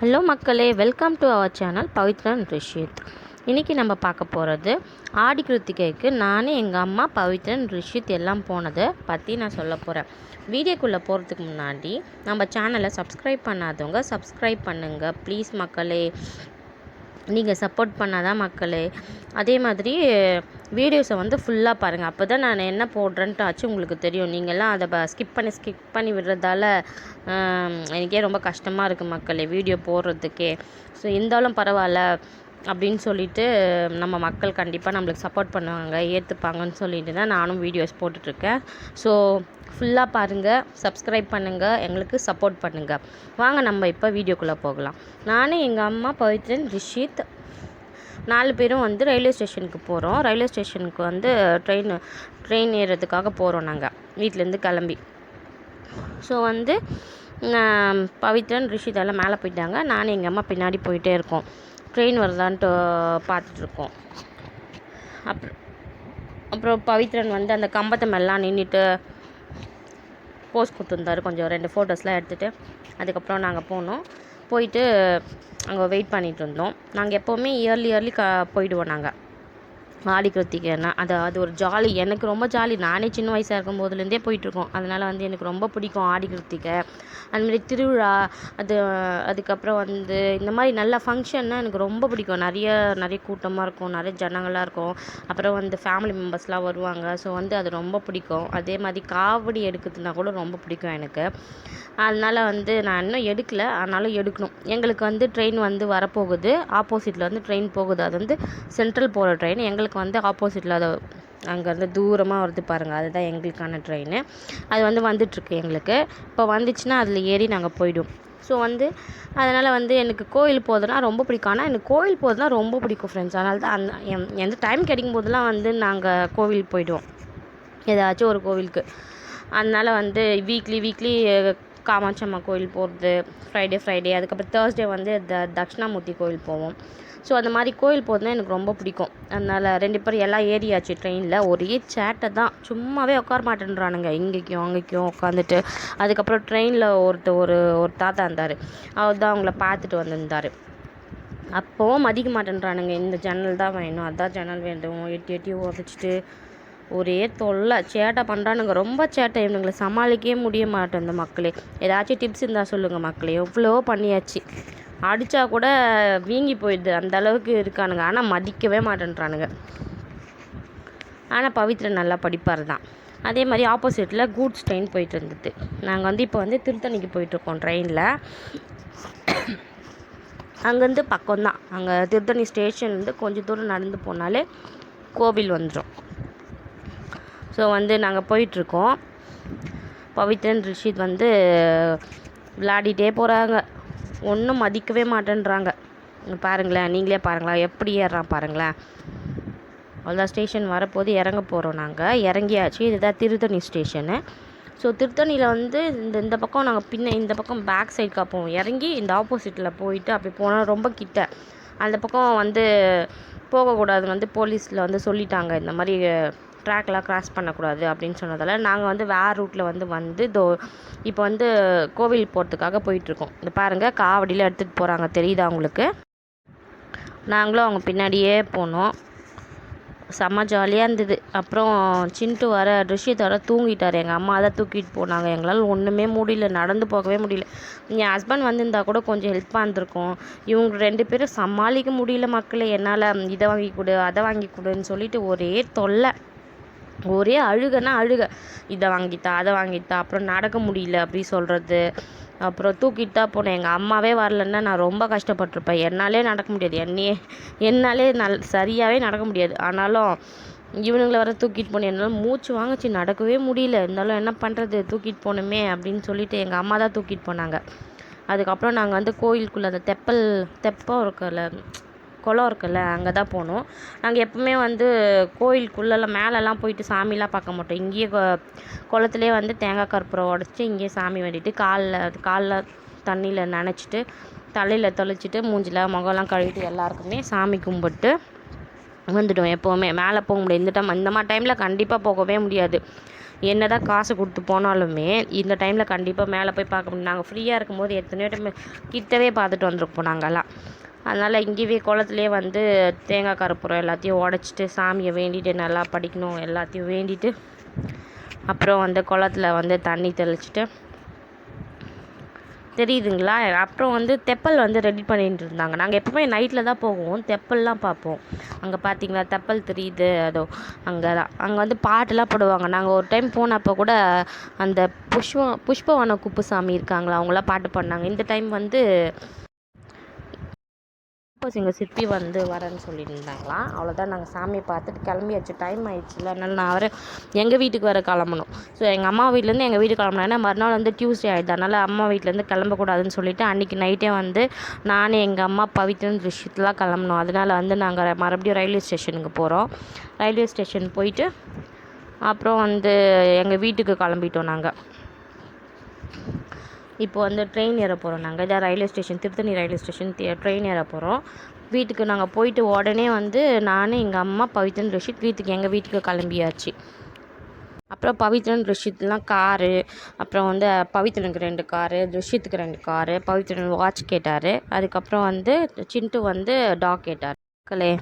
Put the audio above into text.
Hello மக்களே welcome to our channel Pavithran Rishith. இன்றைக்கி நம்ம பார்க்க போகிறது ஆடி கிருத்திகைக்கு நானே எங்கள் அம்மா பவித்ரன் ரிஷித் எல்லாம் போனதை பற்றி நான் சொல்ல போகிறேன் வீடியோக்குள்ளே போகிறதுக்கு முன்னாடி நம்ம சேனலை சப்ஸ்கிரைப் பண்ணாதவங்க சப்ஸ்கிரைப் பண்ணுங்கள் ப்ளீஸ் மக்களே. நீங்கள் சப்போர்ட் பண்ணாதான் மக்களே. அதே மாதிரி வீடியோஸை வந்து ஃபுல்லாக பாருங்கள் அப்போ தான் நான் என்ன போடுறேன்ட்டு ஆச்சு உங்களுக்கு தெரியும். நீங்கள்லாம் அதை ஸ்கிப் பண்ணி ஸ்கிப் பண்ணி விடுறதால எனக்கே ரொம்ப கஷ்டமாக இருக்குது மக்களே வீடியோ போடுறதுக்கே. ஸோ இருந்தாலும் பரவாயில்ல அப்படின்னு சொல்லிட்டு நம்ம மக்கள் கண்டிப்பாக நம்மளுக்கு சப்போர்ட் பண்ணுவாங்க ஏற்றுப்பாங்கன்னு சொல்லிட்டு தான் நானும் வீடியோஸ் போட்டுட்ருக்கேன். ஸோ ஃபுல்லாக பாருங்கள் சப்ஸ்கிரைப் பண்ணுங்கள் எங்களுக்கு சப்போர்ட் பண்ணுங்கள் வாங்க நம்ம இப்போ வீடியோக்குள்ளே போகலாம். நானும் எங்கள் அம்மா பவித்ரன் ரிஷித் நாலு பேரும் வந்து ரயில்வே ஸ்டேஷனுக்கு போகிறோம் ரயில்வே ஸ்டேஷனுக்கு வந்து ட்ரெயின் ட்ரெயின் ஏறுறதுக்காக போகிறோம் நாங்கள் வீட்டிலேருந்து கிளம்பி. ஸோ வந்து பவித்ரன் ரிஷித் எல்லாம் மேலே போயிட்டாங்க. நானும் எங்கள் அம்மா பின்னாடி போயிட்டே இருக்கோம். ட்ரெயின் வருதான்ட்டு பார்த்துட்ருக்கோம் அப்புறம் அப்புறம் பவித்ரன் வந்து அந்த கம்பத்தை மேலாம் நின்றுட்டு போஸ்ட் கொடுத்துருந்தாரு. கொஞ்சம் ரெண்டு ஃபோட்டோஸ்லாம் எடுத்துகிட்டு அதுக்கப்புறம் நாங்கள் போனோம். போயிட்டு அங்கே வெயிட் பண்ணிட்டு இருந்தோம். நாங்கள் எப்போவுமே இயர்லி இயர்லி க போயிடுவோம் நாங்கள் ஆடி கிருத்திகைன்னா அது அது ஒரு ஜாலி எனக்கு ரொம்ப ஜாலி நானே சின்ன வயசாக இருக்கும் போதுலேருந்தே போயிட்டுருக்கோம். அதனால் வந்து எனக்கு ரொம்ப பிடிக்கும் ஆடி கிருத்திகை. அதுமாரி திருவிழா அது அதுக்கப்புறம் வந்து இந்த மாதிரி நல்ல ஃபங்க்ஷன்னா எனக்கு ரொம்ப பிடிக்கும். நிறைய நிறைய கூட்டமாக இருக்கும் நிறைய ஜனங்களாக இருக்கும். அப்புறம் வந்து ஃபேமிலி மெம்பர்ஸ்லாம் வருவாங்க. ஸோ வந்து அது ரொம்ப பிடிக்கும். அதே மாதிரி காவடி எடுக்கிறதுனா கூட ரொம்ப பிடிக்கும் எனக்கு. அதனால் வந்து நான் இன்னும் எடுக்கல. ஆனாலும் எடுக்கணும். எங்களுக்கு வந்து ட்ரெயின் வந்து வரப்போகுது. ஆப்போசிட்டில் வந்து ட்ரெயின் போகுது. அது வந்து சென்ட்ரல் போகிற ட்ரெயின் எங்களுக்கு வந்து ஆப்போசிட்டில் அது அங்கேருந்து தூரமாக வருது பாருங்கள் அதுதான் எங்களுக்கான ட்ரெயின் அது வந்து வந்துட்டுருக்கு எங்களுக்கு. இப்போ வந்துச்சுன்னா அதில் ஏறி நாங்கள் போய்டும் ஸோ வந்து அதனால் வந்து எனக்கு கோயில் போகிறதுனா ரொம்ப பிடிக்கும். ஆனால் எனக்கு கோயில் போகிறதுனா ரொம்ப பிடிக்கும் ஃப்ரெண்ட்ஸ் அதனால தான் அந்த எந்த டைம் கிடைக்கும் போதெல்லாம் வந்து நாங்கள் கோவில் போயிடுவோம். ஏதாச்சும் ஒரு கோவிலுக்கு. அதனால் வந்து வீக்லி வீக்லி காமாட்சி அம்மா கோயில் போகிறது ஃப்ரைடே ஃப்ரைடே அதுக்கப்புறம் தேர்ஸ்டே வந்து த தட்சிணாமூர்த்தி கோயில் போவோம். ஸோ அந்த மாதிரி கோயில் போகிறதுனா எனக்கு ரொம்ப பிடிக்கும். அதனால் ரெண்டு பேரும் எல்லாம் ஏறியாச்சு ட்ரெயினில் ஒரே சேட்டை தான். சும்மாவே உட்கார மாட்டேன்றானுங்க. இங்கேக்கும் அங்கேக்கும் உட்காந்துட்டு அதுக்கப்புறம் ட்ரெயினில் ஒருத்தர் ஒரு ஒரு தாத்தா இருந்தார். அவர் தான் அவங்கள பார்த்துட்டு வந்திருந்தார். அப்போவும் மதிக்க மாட்டேன்றானுங்க. இந்த ஜன்னல் தான் வேணும். அதான் ஜன்னல் வேண்டும். எட்டி எட்டி உதச்சிட்டு ஒரே தொல்லை. சேட்டை பண்ணுறானுங்க ரொம்ப சேட்டை இவனுங்களை சமாளிக்கவே முடிய மாட்டேன் இந்த மக்களே. ஏதாச்சும் டிப்ஸ் இருந்தால் சொல்லுங்கள் மக்களே. எவ்வளோ பண்ணியாச்சு. அடித்தா கூட வீங்கி போயிடுது. அந்த அளவுக்கு இருக்கானுங்க. ஆனால் மதிக்கவே மாட்டேன்றானுங்க. ஆனால் பவித்ரன் நல்லா படிப்பார் தான். அதே மாதிரி ஆப்போசிட்டில் கூட்ஸ் ட்ரெயின் போயிட்டு இருந்தது நாங்கள் வந்து இப்போ வந்து திருத்தணிக்கு போயிட்டுருக்கோம் ட்ரெயினில் அங்கேருந்து பக்கம்தான் அங்கே திருத்தணி ஸ்டேஷன்லேருந்து கொஞ்சம் தூரம் நடந்து போனாலே கோவில் வந்துடும் ஸோ வந்து நாங்கள் போயிட்டுருக்கோம் பவித்ரன் ரிஷித் வந்து விளையாடிட்டே போகிறாங்க ஒன்றும் மதிக்கவே மாட்டேன்றாங்க. பாருங்களேன் நீங்களே பாருங்களேன் எப்படி ஏறுறான் பாருங்களேன். அவ்வளோதான் ஸ்டேஷன் வரப்போது இறங்க போகிறோம் நாங்கள் இறங்கியாச்சு இதுதான் திருத்தணி ஸ்டேஷனு. ஸோ திருத்தணியில் வந்து இந்த இந்த பக்கம் நாங்கள் பின்ன இந்த பக்கம் பேக் சைடு காப்போம். இறங்கி இந்த ஆப்போசிட்டில் போயிட்டு அப்படி போனால் ரொம்ப கிட்ட. அந்த பக்கம் வந்து போகக்கூடாதுன்னு வந்து போலீஸில் வந்து சொல்லிட்டாங்க. இந்த மாதிரி ட்ராக்லாம் கிராஸ் பண்ணக்கூடாது அப்படின்னு சொன்னதால் நாங்கள் வந்து வேறு ரூட்டில் வந்து வந்து தோ இப்போ வந்து கோவில் போகிறதுக்காக போயிட்டுருக்கோம். இந்த பாருங்கள் காவடியில் எடுத்துகிட்டு போகிறாங்க தெரியுதா உங்களுக்கு? நாங்களும் அவங்க பின்னாடியே போனோம். செம்ம ஜாலியாக இருந்தது. அப்புறம் சின்ட்டு வர ரிஷித் வர தூங்கிட்டார். எங்கள் அம்மா தான் தூக்கிட்டு போனாங்க. எங்களால் ஒன்றுமே முடியல நடந்து போகவே முடியல. என் ஹஸ்பண்ட் வந்திருந்தா கூட கொஞ்சம் ஹெல்ப்பாக இருந்திருக்கும். இவங்க ரெண்டு பேரும் சமாளிக்க முடியல மக்களை. என்னால் இதை வாங்கி கொடு அதை வாங்கி கொடுன்னு சொல்லிட்டு ஒரே தொல்லை. ஒரே அழுகனா அழுக. இதை வாங்கித்தா அதை வாங்கித்தா அப்புறம் நடக்க முடியல அப்படி சொல்கிறது அப்புறம் தூக்கிட்டு தான் போனேன் எங்கள் அம்மாவே வரலன்னா நான் ரொம்ப கஷ்டப்பட்டிருப்பேன். என்னாலே நடக்க முடியாது. என்னையே என்னாலே நல் சரியாகவே நடக்க முடியாது. ஆனாலும் இவனுங்களை வர தூக்கிட்டு போனேன் என்னால் மூச்சு வாங்குச்சு. நடக்கவே முடியல. இருந்தாலும் என்ன பண்ணுறது தூக்கிட்டு போகணுமே அப்படின்னு சொல்லிட்டு எங்கள் அம்மா தான் தூக்கிட்டு போனாங்க. அதுக்கப்புறம் நாங்கள் வந்து கோயிலுக்குள்ளே அந்த தெப்பல் தெப்பம் இருக்குல்ல குளம் இருக்குல்ல அங்கே தான் போனோம். நாங்கள் எப்பவுமே வந்து கோயிலுக்குள்ளெல்லாம் மேலெல்லாம் போயிட்டு சாமிலாம் பார்க்க மாட்டோம். இங்கேயே கொ- குளத்துலேயே வந்து தேங்காய் கற்பூரம் உடச்சி இங்கேயே சாமி வேண்டிட்டு காலில் காலில் தண்ணியில் நனைச்சிட்டு தலையில் தொலைச்சிட்டு மூஞ்சில முகம்லாம் கழுவிட்டு எல்லாருக்குமே சாமி கும்பிட்டு வந்துவிடுவோம் எப்போவுமே. மேலே போக முடியாது. இந்த டைம் இந்த மாதிரி டைமில் கண்டிப்பாக போகவே முடியாது. என்ன தான் காசு கொடுத்து போனாலுமே இந்த டைமில் கண்டிப்பாக மேலே போய் பார்க்க முடியும். நாங்கள் ஃப்ரீயாக இருக்கும்போது எத்தனையோ டைம் கிட்டவே பார்த்துட்டு வந்திருப்போம் நாங்கள்லாம் அதனால் இங்கேயே குளத்துலேயே வந்து தேங்காய் கருப்பூரம் எல்லாத்தையும் உடச்சிட்டு சாமியை வேண்டிட்டு நல்லா படிக்கணும் எல்லாத்தையும் வேண்டிட்டு அப்புறம் வந்து குளத்துல வந்து தண்ணி தெளிச்சிட்டு. தெரியுதுங்களா? அப்புறம் வந்து தெப்பல் வந்து ரெடி பண்ணிட்டு இருந்தாங்க. நாங்கள் எப்பவுமே நைட்டில் தான் போவோம். தெப்பல்லாம் பார்ப்போம். அங்கே பார்த்தீங்களா தெப்பல் தெரியுது. அதோ அங்கே தான். அங்கே வந்து பாட்டெல்லாம் போடுவாங்க. நாங்கள் ஒரு டைம் போனப்போ கூட அந்த புஷ்ப புஷ்பவன குப்புசாமி இருக்காங்களா? அவங்களாம் பாட்டு பாடினாங்க. இந்த டைம் வந்து சப்போஸ் எங்கள் சிற்பி வந்து வரேன்னு சொல்லியிருந்தாங்களாம் அவ்வளோதான் நாங்கள் சாமியை பார்த்துட்டு கிளம்பியாச்சு டைம் ஆயிடுச்சுல அதனால் நான் வர எங்கள் வீட்டுக்கு வர கிளம்பணும். ஸோ எங்கள் அம்மா வீட்டிலேருந்து எங்கள் வீட்டுக்கு கிளம்பணும் ஏன்னா மறுநாள் வந்து டியூஸ்டே ஆகிடுது அதனால் அம்மா வீட்டிலேருந்து கிளம்பக்கூடாதுன்னு சொல்லிட்டு அன்றைக்கி நைட்டே வந்து நானே எங்கள் அம்மா பவித்ரன் ரிஷித்லாம் கிளம்பணும். அதனால் வந்து நாங்கள் மறுபடியும் ரயில்வே ஸ்டேஷனுக்கு போகிறோம் ரயில்வே ஸ்டேஷன் போயிட்டு அப்புறம் வந்து எங்கள் வீட்டுக்கு கிளம்பிட்டோம் நாங்கள் இப்போ வந்து ட்ரெயின் ஏற போகிறோம் நாங்கள் இதான் railway station Tiruttani railway station train ஏற போகிறோம் வீட்டுக்கு நாங்கள் போயிட்டு உடனே வந்து நான் எங்கள் அம்மா பவித்ரன் ரிஷித் வீட்டுக்கு எங்கள் வீட்டுக்கு கிளம்பியாச்சு. அப்புறம் பவித்ரன் ரிஷித்லாம் காரு அப்புறம் வந்து பவித்ரனுக்கு ரெண்டு காரு ரிஷித்துக்கு ரெண்டு காரு பவித்ரன் வாட்ச் கேட்டார். அதுக்கப்புறம் வந்து சின்ட்டு வந்து டாக் கேட்டார். மக்களே.